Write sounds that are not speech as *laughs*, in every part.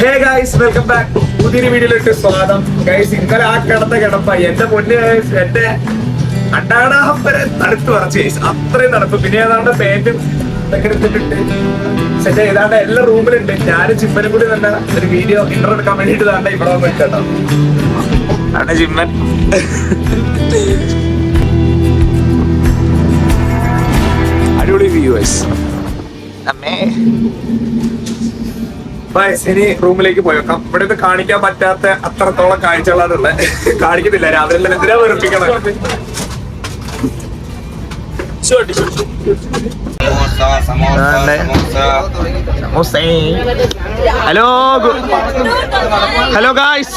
Hey guys welcome back പുതിയൊരു വീഡിയോയിലേക്ക് സ്വാഗതം. ഗൈസ് ഇന്നലെ ആ കിടന്ന കിടപ്പ എന്റെ പൊന്ന് ഗൈസ് എന്റെ അണ്ടാടാഹം വരെ തണുത്ത് പറച്ച് ഗൈസ് അത്രയും തണുപ്പ്. പിന്നെ ഏതാണ്ട് പാന്റും ഇതൊക്കെ എടുത്തിട്ടിട്ട് സെറ്റ് ഏതാണ്ട് എല്ലാ റൂമിലുണ്ട് ഞാനും ചിമ്മനും കൂടി തന്നെ ഒരു വീഡിയോ ഇന്റർ എടുക്കാൻ വേണ്ടിട്ട് താണ്ട ഇവിടെ വന്ന് കേട്ടോ ആണ് ചിമ്മൻ. അടിപൊളി വ്യൂവേഴ്സ് അമ്മേ. ബൈസ് ഇനി റൂമിലേക്ക് പോയേക്കാം ഇവിടെ ഇത് കാണിക്കാൻ പറ്റാത്ത അത്രത്തോളം കാഴ്ചകളാണ് ഉള്ളത് കാണിക്കുന്നില്ല. രാവിലെ എന്തിനാ വെറുപ്പിക്കണം ഹലോ ഹലോ ഗായ്സ്.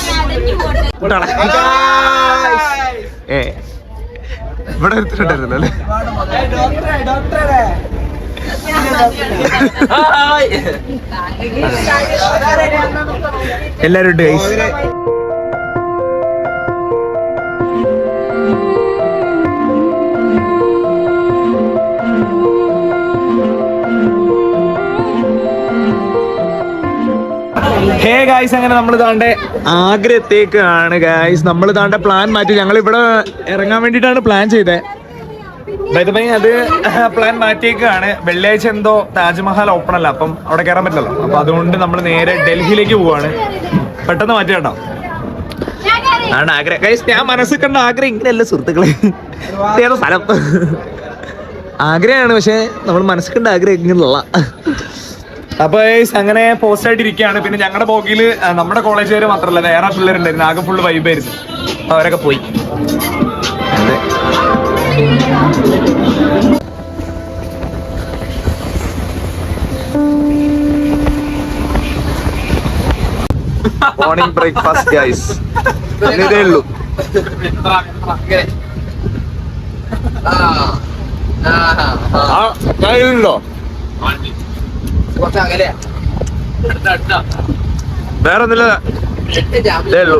ഏ. ഇവിടെ എടുത്തിട്ടുണ്ടായിരുന്നല്ലോ അല്ലേ? എല്ലാരും ഹേ ഗായ്സ് അങ്ങനെ നമ്മൾ താണ്ടെ ആഗ്രഹത്തേക്കാണ് ഗായ്സ് നമ്മൾ താണ്ടെ പ്ലാൻ മാറ്റി. ഞങ്ങൾ ഇവിടെ ഇറങ്ങാൻ വേണ്ടിയിട്ടാണ് പ്ലാൻ ചെയ്തത് ബൈ അത് *laughs* പ്ലാൻ മാറ്റിയേക്കാണ്. വെള്ളിയാഴ്ച എന്തോ താജ്മഹൽ ഓപ്പൺ അല്ല അപ്പം അവിടെ കയറാൻ പറ്റില്ലല്ലോ. അപ്പൊ അതുകൊണ്ട് നമ്മൾ നേരെ ഡൽഹിയിലേക്ക് പോവാണ്. പെട്ടെന്ന് മാറ്റി കേട്ടോ. ആണ് ആഗ്ര ഗൈസ് ഞാൻ മനസ്സിൽ കണ്ട ആഗ്രഹം ഇങ്ങനെയല്ല സുഹൃത്തുക്കളെ? ഏതോ സ്ഥലം. ആഗ്രഹമാണ് പക്ഷെ നമ്മൾ മനസ്സിൽ കണ്ട ആഗ്രഹം ഇങ്ങനെയുള്ള. അപ്പൊ അങ്ങനെ പോസ്റ്റ് ആയിട്ടിരിക്കുകയാണ് പിന്നെ ഞങ്ങളുടെ ബോഗിൽ നമ്മുടെ കോളേജുകാർ മാത്രമല്ല വേറെ പിള്ളേരുണ്ടായിരുന്നു. ആകെ ഫുള്ള് വൈബായിരുന്നു അവരൊക്കെ പോയി. മോർണിംഗ് ബ്രേക്ക്ഫാസ്റ്റ് ഗൈസ് ഇതേ ഉള്ളൂ ആ കയ്യിലുണ്ടോ വേറെ ഒന്നുമില്ല ഉള്ളേ ഉള്ളൂ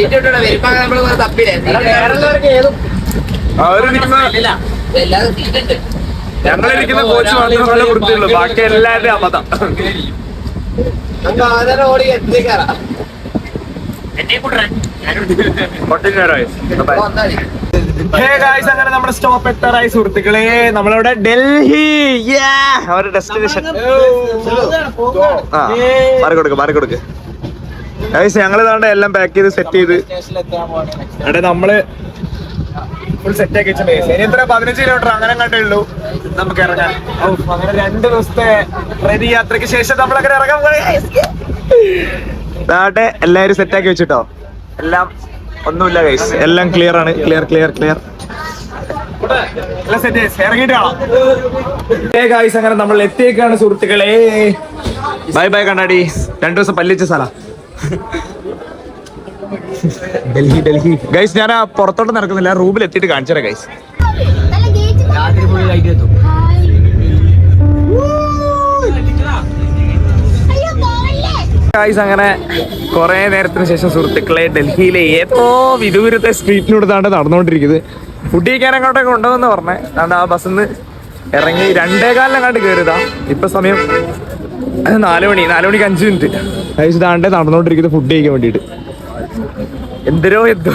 ഇതൊക്കെ തന്നെ അവരിരിക്കുന്ന ഞങ്ങളിരിക്കുന്ന കോച്ച് മാത്രമേ നല്ല വൃത്തിയുള്ളൂ ബാക്കി എല്ലാവരുടെയും അബദ്ധം. ഹേ ഗായ്സ് അങ്ങനെ നമ്മുടെ സ്റ്റോപ്പ് എത്താറായി സുഹൃത്തുക്കളെ നമ്മളവിടെ ഡൽഹി. അവരുടെ ഡെസ്റ്റിനേഷൻ ആ മാറി കൊടുക്ക് മാറി കൊടുക്ക്. ഗായ്സ് ഞങ്ങൾ ഇതാണ്ട് എല്ലാം പാക്ക് ചെയ്ത് സെറ്റ് ചെയ്ത്. അവിടെ നമ്മൾ ഫുൾ സെറ്റ് ആക്കി വെച്ചിട്ടുണ്ട്. ഇനി എത്ര? പതിനഞ്ച് കിലോമീറ്റർ അങ്ങനെ കണ്ടേ ഉള്ളൂ. നമുക്ക് ഇറങ്ങാൻ. അങ്ങനെ രണ്ട് ദിവസത്തെ ട്രെയിൻ യാത്രയ്ക്ക് ശേഷം നമ്മൾ നമ്മളങ്ങനെ ഇറങ്ങാൻ എല്ലാരും സെറ്റ് ആക്കി വെച്ചിട്ടോ. എല്ലാം ഒന്നുമില്ല ഗൈസ് എല്ലാം ക്ലിയർ ആണ്. ക്ലിയർ ക്ലിയർ ക്ലിയർ ഗായ്സ് അങ്ങനെ നമ്മൾ എത്തിയേക്കാണ് സുഹൃത്തുക്കളെ. ബൈ ബൈ കണ്ണാടി. രണ്ടു ദിവസം പല്ലിച്ച സ്ഥല. ഡൽഹി ഡൽഹി. ഗൈസ് ഞാൻ പുറത്തോട്ട് നടക്കുന്നില്ല. റൂമിൽ എത്തിയിട്ട് കാണിച്ചു തരാം ഗൈസ് ഗൈസ് അങ്ങനെ കുറെ നേരത്തിന് ശേഷം സുഹൃത്തുക്കളെ ഡൽഹിയിലെ ഏതോ വിദൂരത്തെ സ്ട്രീറ്റിലൂടെ താണ്ട് നടന്നുകൊണ്ടിരിക്കുന്നത് ഫുഡ് കഴിക്കാൻ അങ്ങോട്ടൊക്കെ കൊണ്ടുവന്ന് പറഞ്ഞേ. അതുകൊണ്ട് ആ ബസ്സിൽ നിന്ന് ഇറങ്ങി രണ്ടേകാലിനെങ്ങാണ്ട് കയറിയതാ ഇപ്പൊ സമയം നാല് മണി നാല് മണിക്ക് അഞ്ച് മിനിറ്റ്. ഗൈസ് ഇതാണ്ട് നടന്നുകൊണ്ടിരിക്കുന്നത് ഫുഡ് കഴിക്കാൻ വേണ്ടിയിട്ട്. എന്തരോ എന്തോ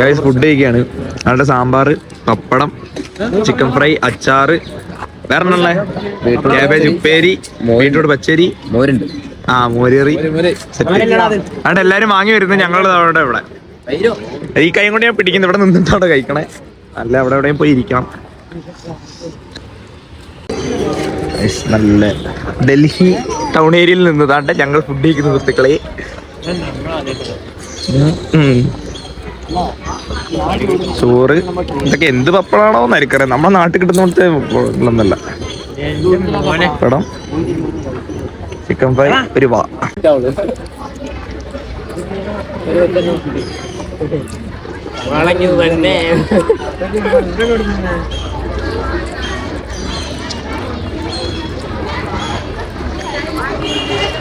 ഗൈസ് ഫുഡ് കഴിക്കാണ്. അവിടെ സാമ്പാർ പപ്പടം ചിക്കൻ ഫ്രൈ അച്ചാറ് വേറെ ക്യാബേജ് ഉപ്പേരി ബീട്രൂട്ട് പച്ചരി. മോരുണ്ട്. ആ മോരേറി. അവിടെ എല്ലാരും വാങ്ങി വരുന്നത് ഞങ്ങളുടെ അവിടെ ഇവിടെ. ഈ കൈ കൊണ്ട് ഞാൻ പിടിക്കുന്നത് ഇവിടെ നിന്നിട്ട് അവിടെ കഴിക്കണേ? അല്ല അവിടെ എവിടെയും പോയി ഇരിക്കണം. നല്ല ഡൽഹി ടൗൺ ഏരിയയിൽ നിന്നതാണ്ട് ഞങ്ങൾ ഫുഡ് കഴിക്കുന്ന സുഹൃത്തുക്കളെ. ചോറ്. ഇതൊക്കെ എന്ത് പപ്പടാണോ നരിക്കറ നമ്മളെ നാട്ടിൽ കിട്ടുന്നല്ല പോലത്തെ പപ്പടങ്ങളൊന്നല്ല. പടം ചിക്കൻ ഫ്രൈ ഒരു വാ.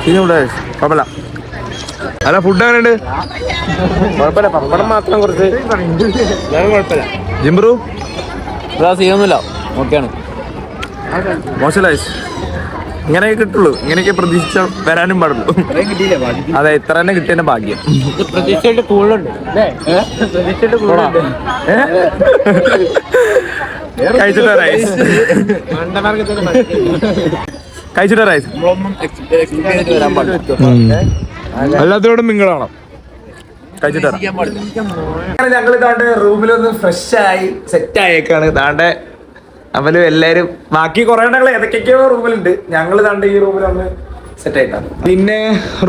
പിന്നെ ഇവിടെ കുഴപ്പമില്ല അല്ല ഫുഡ് എങ്ങനെയുണ്ട്? കുഴപ്പമില്ല പപ്പടം മാത്രം കുറച്ച്. കുഴപ്പമില്ല. ജിംബ്രു സീനൊന്നുമില്ല. ഓക്കെയാണ്. മോശമില്ല ഇങ്ങനെ കിട്ടുള്ളൂ. ഇങ്ങനെയൊക്കെ പ്രതീക്ഷിച്ച വരാനും പാടുള്ളൂ. അതെ ഇത്ര തന്നെ കിട്ടിയതിന്റെ ഭാഗ്യം. പ്രതീക്ഷയുടെ കൂടുതലുണ്ട്. പ്രതീക്ഷയുടെ കൂടുതലുണ്ട്. കഴിച്ചിട്ട് റൈസ്? കഴിച്ചിട്ട് റൈസ്? എല്ലാത്തിനോടും മിങ്ങളാണോ കഴിച്ചിട്ട് താണ്ട് ഞങ്ങൾ ഇതാണ്ട് റൂമിലൊന്ന് ഫ്രഷ് ആയി സെറ്റ് ആയേക്കാണ് താണ്ട് അവലും എല്ലാരും ബാക്കി കുറെ എണ്ണങ്ങൾ ഏതൊക്കെയൊക്കെയോ റൂമിലുണ്ട്. ഞങ്ങൾ താണ്ട് ഈ റൂമിലൊന്ന് സെറ്റ് ആയിട്ടാണ് പിന്നെ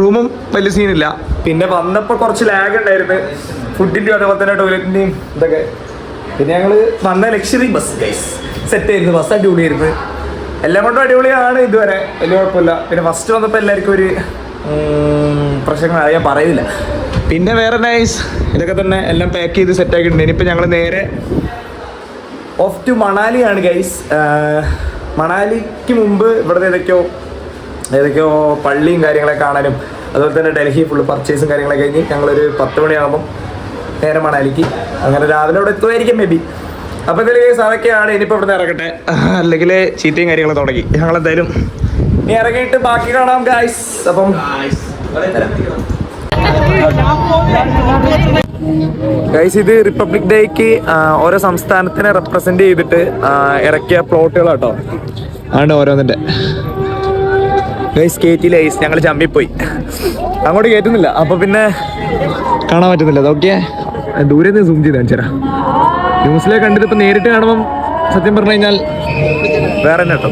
റൂമും വലിയ സീനില്ല. പിന്നെ വന്നപ്പോ കുറച്ച് ലാഗ് ഉണ്ടായിരുന്നു. ഫുഡിന്റെയും അതേപോലെ തന്നെ ടോയ്ലറ്റിന്റെയും ഇതൊക്കെ. പിന്നെ ഞങ്ങൾ വന്ന ലക്ഷറി ബസ് ഗൈസ് സെറ്റ് ആയിരുന്നു ബസ് അടിപൊളിയായിരുന്നു. എല്ലാം കൊണ്ടും അടിപൊളിയാണ് ഇതുവരെ. വലിയ കുഴപ്പമില്ല. പിന്നെ ഫസ്റ്റ് വന്നപ്പോൾ എല്ലാവർക്കും ഒരു പ്രശ്നങ്ങൾ ഞാൻ പറയുന്നില്ല പിന്നെ വേറെ നൈസ് ഇതൊക്കെ തന്നെ എല്ലാം പാക്ക് ചെയ്ത് സെറ്റ് ആക്കിയിട്ടുണ്ട്. ഇനിയിപ്പോൾ ഞങ്ങൾ നേരെ ഓഫ് ടു മണാലിയാണ് ഗൈസ് മണാലിക്ക് മുമ്പ് ഇവിടുത്തെ ഏതൊക്കെയോ ഏതൊക്കെയോ പള്ളിയും കാര്യങ്ങളൊക്കെ കാണാനും അതുപോലെ തന്നെ ഡൽഹി ഫുള്ള് പർച്ചേസും കാര്യങ്ങളൊക്കെ കഴിഞ്ഞ് ഞങ്ങളൊരു പത്ത് മണിയാകുമ്പം നേരെ മണാലിക്ക്. അങ്ങനെ രാവിലെ അവിടെ എത്തുമായിരിക്കും മേ ബി അപ്പോൾ ഇതിൽ കേസ് അതൊക്കെയാണ് ഇനിയിപ്പോൾ ഇവിടുന്ന് ഇറങ്ങട്ടെ. അല്ലെങ്കിൽ ചീറ്റയും കാര്യങ്ങളും തുടങ്ങി. ഞങ്ങളെന്തായാലും ഇനി ഇറങ്ങിയിട്ട് ബാക്കി കാണാം ഗായ്സ് അപ്പം ഗൈസ് ഇത് റിപ്പബ്ലിക് ഡേക്ക് ഓരോ സംസ്ഥാനത്തിനെ റെപ്രസെന്റ് ചെയ്തിട്ട് ഇറക്കിയ പ്ലോട്ടുകൾ കേട്ടോ ആണ് ഓരോന്നിന്റെ ഗൈസ് കയറ്റിയില്ല ഗൈസ് ഞങ്ങൾ ചമ്മിപ്പോയി അങ്ങോട്ട് കയറ്റുന്നില്ല അപ്പൊ പിന്നെ കാണാൻ പറ്റുന്നില്ല. അതൊക്കെ ദൂരെ നിന്ന് സൂം ചെയ്ത് ചേരാ ന്യൂസിലെ കണ്ടിട്ട് ഇപ്പൊ നേരിട്ട് കാണുമ്പം സത്യം പറഞ്ഞു കഴിഞ്ഞാൽ വേറെ തന്നെ കേട്ടോ.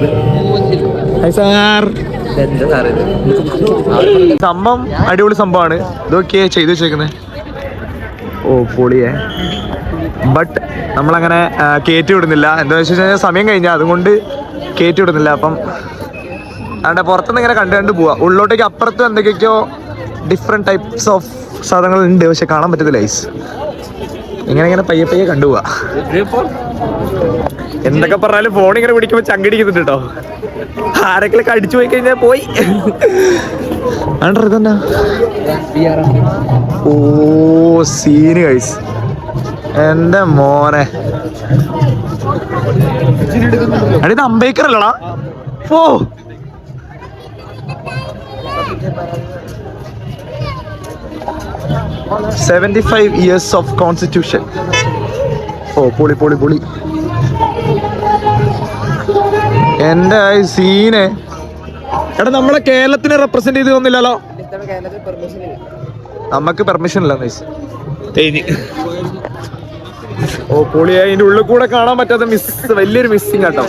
സംഭവം അടിപൊളി സംഭവമാണ്. ഇതൊക്കെ ചെയ്തു വെച്ചേക്കുന്നത് ഓ പൊളിയേ. ബട്ട് നമ്മളങ്ങനെ കയറ്റി വിടുന്നില്ല. എന്താ വെച്ച് കഴിഞ്ഞാൽ സമയം കഴിഞ്ഞാൽ അതുകൊണ്ട് കയറ്റി വിടുന്നില്ല. അപ്പം അവിടെ പുറത്തുനിന്ന് ഇങ്ങനെ കണ്ടു കണ്ട് പോവാ. ഉള്ളിലോട്ടേക്ക് അപ്പുറത്തും എന്തൊക്കെയൊക്കെയോ ഡിഫറെന്റ് ടൈപ്സ് ഓഫ് സാധനങ്ങൾ ഉണ്ട്. പക്ഷെ കാണാൻ പറ്റത്തില്ല ഐസ് ഇങ്ങനെ ഇങ്ങനെ പയ്യെ പയ്യെ കണ്ടുപോവാ എന്തൊക്കെ പറഞ്ഞാലും ഫോൺ ഇങ്ങനെ പിടിക്കുമ്പോൾ ചങ്കടിക്കുന്നുണ്ട് കേട്ടോ ആരെങ്കിലും അടിച്ചു പോയി കഴിഞ്ഞാൽ പോയി. ആണ്ടോ ഇതെന്നാ ഓ സീന് കഴിച്ച് എന്റെ മോനെ. എടാ ഇത് അംബേദ്കർ അല്ലടാ. ഓ seventy five years of constitution oh പൊളി പൊളി പൊളി. എന്റെ ആ സീന്. എടാ നമ്മളെ കേരളത്തിനെ റെപ്രസെന്റ് ചെയ്ത് തന്നില്ലല്ലോ. നമുക്ക് പെർമിഷൻ ഇല്ല നൈസ് ഓ പൊളി അതിന്റെ ഉള്ളിൽ കൂടെ കാണാൻ പറ്റാത്ത മിസ് വലിയൊരു മിസ്സിങ് കേട്ടോ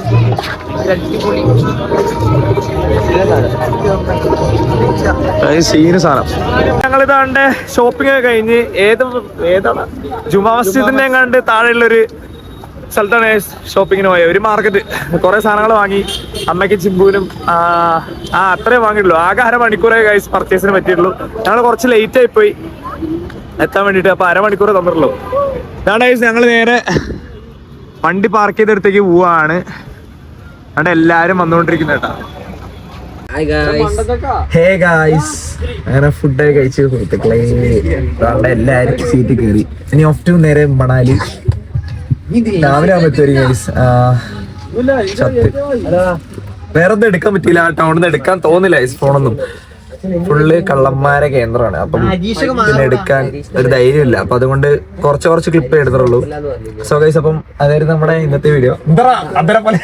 സീന് സാധനം. ഞങ്ങൾ ഇതാണ്ട് ഷോപ്പിംഗ് ഒക്കെ കഴിഞ്ഞ് ഏത് ഏതാണ്? ജുമാ മസ്ജിദിന്റെ കണ്ട് താഴെയുള്ളൊരു സ്ഥലത്താണ് ഷോപ്പിങ്ങിന് പോയത് ഒരു മാർക്കറ്റ് കുറെ സാധനങ്ങൾ വാങ്ങി. അമ്മയ്ക്ക് ചിമ്പൂനും ആ അത്രേ വാങ്ങിയിട്ടുള്ളൂ. ആകെ അരമണിക്കൂറേ ഗൈസ് പർച്ചേസിന് പറ്റിയിട്ടുള്ളൂ. ഞങ്ങൾ കുറച്ച് ലേറ്റ് ആയി പോയി. എത്താൻ വേണ്ടിയിട്ട് അപ്പൊ അരമണിക്കൂർ തന്നിട്ടുള്ളൂ. ഞാൻ ഗൈസ് ഞങ്ങൾ നേരെ വണ്ടി പാർക്ക് ചെയ്തെടുത്തേക്ക് പോവാണ്. അവിടെ എല്ലാരും വന്നുകൊണ്ടിരിക്കുന്ന കേട്ടാ. ഹേ ഗായ്സ് അങ്ങനെ ഫുഡൊക്കെ കഴിച്ച് സുഹൃത്തുക്കളെ സീറ്റ് കയറി ഇനി ഓഫ് ടു നേരെ മണാലി. രാവിലെ വേറെ എടുക്കാൻ പറ്റിയില്ല. ആ ടൗണിൽ നിന്ന് എടുക്കാൻ തോന്നില്ല ഐസ് ഫോണൊന്നും ഫുള്ള് കള്ളന്മാരെ കേന്ദ്രമാണ്. അപ്പം എടുക്കാൻ ഒരു ധൈര്യമില്ല. അപ്പൊ അതുകൊണ്ട് കുറച്ച് കുറച്ച് ക്ലിപ്പ് എടുത്തുള്ളൂ സോ ഗൈസ് അപ്പം അതായിരുന്നു നമ്മുടെ ഇന്നത്തെ വീഡിയോ എന്താ അതര പോലെ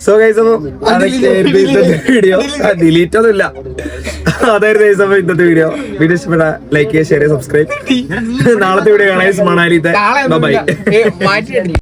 സോ ഗൈസ് വീഡിയോ ഡിലീറ്റ് ഒന്നും ഇല്ല അതായിരുന്നു ഗൈസ് അപ്പൊ ഇന്നത്തെ വീഡിയോ വീഡിയോ ഇഷ്ടപ്പെട്ട ലൈക്ക് ചെയ്യുക ഷെയർ ചെയ്യുക സബ്സ്ക്രൈബ് നാളത്തെ വീഡിയോ കാണാൻ മണാലിത്തെ. ബൈ മാറ്റി